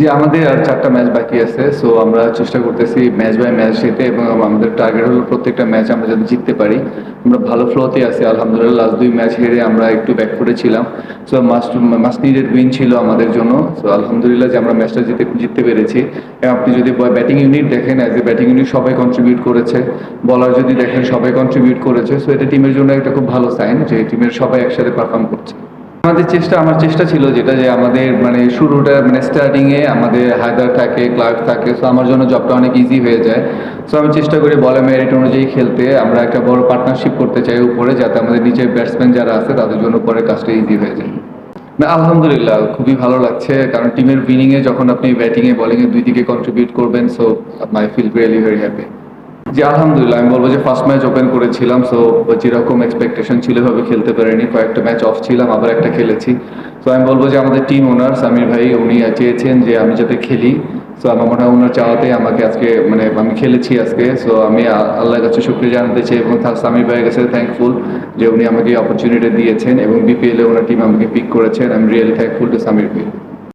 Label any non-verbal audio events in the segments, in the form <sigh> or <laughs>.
যে আমাদের আর চারটা ম্যাচ বাকি আছে সো আমরা চেষ্টা করতেছি ম্যাচ বাই ম্যাচ জিতে এবং আমাদের টার্গেট হলো প্রত্যেকটা ম্যাচ আমরা যাতে জিততে পারি। আমরা ভালো ফ্লোতে আছি, আলহামদুলিল্লাহ লাস্ট দুই ম্যাচ হেরে আমরা একটু ব্যাকফুটে ছিলাম। So must must needed win ছিল আমাদের জন্য। সো আলহামদুলিল্লাহ যে আমরা ম্যাচটা জিতে, জিততে পেরেছি। আপনি যদি ব্যাটিং ইউনিট দেখেন অ্যাজ এ ব্যাটিং ইউনিট সবাই কন্ট্রিবিউট করেছে। বলার যদি দেখেন, সবাই কন্ট্রিবিউট করেছে। সো এটা টিমের জন্য একটা খুব ভালো সাইন যে টিমের সবাই একসাথে পারফর্ম করছে। আমাদের চেষ্টা, আমার চেষ্টা ছিল যেটা যে আমাদের মানে শুরুটা মানে স্টার্টিং এ আমাদের হায়দার থাকে ক্লার্ক থাকে সো আমার জন্য জবটা অনেক ইজি হয়ে যায়। সো আমি চেষ্টা করি বলে মেরিট অনুযায়ী খেলতে, আমরা একটা বড় পার্টনারশিপ করতে চাই উপরে, যাতে আমাদের নিচের ব্যাটসম্যান যারা আছে, তাদের জন্য পরে কাজটা ইজি হয়ে যায়। না, আলহামদুলিল্লাহ, খুবই ভালো লাগছে, কারণ টিমের উইনিং এ যখন আপনি ব্যাটিংয়ে বলিংয়ে দুই দিকে কন্ট্রিবিউট করবেন so I feel really very happy ji আলহামদুলিল্লাহ। আমি বলব যে ফার্স্ট ম্যাচ ওপেন করেছিলাম সো যেরকম এক্সপেকটেশন ছিল ভাবে খেলতে পারিনি। কয়েকটা ম্যাচ অফ ছিলাম আবার একটা খেলেছি। তো আমি বলব যে আমাদের টিম ওনার সামির ভাই উনি চেয়েছেন যে আমি যাতে খেলি। সো আমার মনে হয় ওনার চাওয়াতে আমাকে আজকে মানে আমি খেলেছি আজকে। সো আমি আল্লাহর কাছে শুক্রিয়া জানাতে চাই এবং তার সামির ভাইয়ের কাছে থ্যাঙ্কফুল যে উনি আমাকে অপরচুনিটি দিয়েছেন এবং বিপিএল এ ওনার টিম আমাকে পিক করেছেন। I am really thankful to Samir ভাই।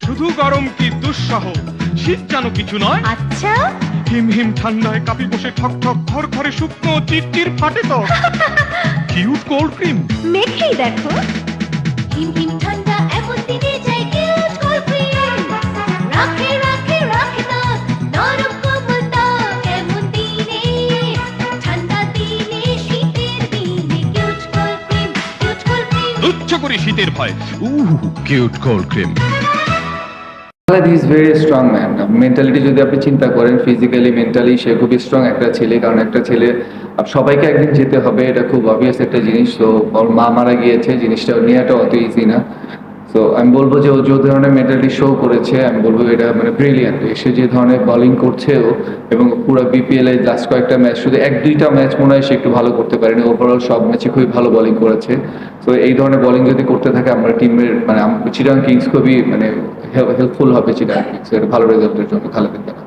শুধু গরম কি দুঃসহ? শীত যেন কিছু নয়। আচ্ছা। হিম হিম ঠান্ডায় কাপি বসে ঠক ঠক ঘর ঘরে শুকনো চিরচির ফাটে তো <laughs> কিউট কোল্ড ক্রিম। মেখেই দেখো। হিম হিম ঠান্ডা এমন দিনে যাই কিউট কোল্ড ক্রিম। রাখে রাখে রাখে না নরম কোমল ত্বক এমন দিনে। ঠান্ডা দিনে শীতের দিনে cute cold cream cute cold cream. তুচ্ছ করে শীতের ভয়। উহ cute cold cream. Khaled is very strong man mentality যদি আপনি চিন্তা করেন ফিজিক্যালি মেন্টালি সে খুবই স্ট্রং একটা ছেলে। কারণ একটা ছেলে সবাইকে একদিন যেতে হবে, এটা খুব অবভিয়াস একটা জিনিস। তো, ওর মা মারা গিয়েছে, জিনিসটা নেওয়াটা অত ইজি না। তো আমি বলব যে ও যে ধরনের মেন্টালিটি শো করেছে, আমি বলব এটা মানে ব্রিলিয়ান্ট সে যে ধরনের বোলিং করছে ও এবং পুরো বিপিএল এর লাস্ট কয়েকটা ম্যাচ শুধু এক দুইটা ম্যাচ মনে হয় সে একটু ভালো করতে পারেনি। ওভারঅল সব ম্যাচে খুবই ভালো বোলিং করেছে। তো এই ধরনের বলিং যদি করতে থাকে, আমরা টিমের মানে চিরাং কিংস খুবই মানে হেল্পফুল হবে চিরাং কিংস এর ভালো রেজাল্টের জন্য জন্য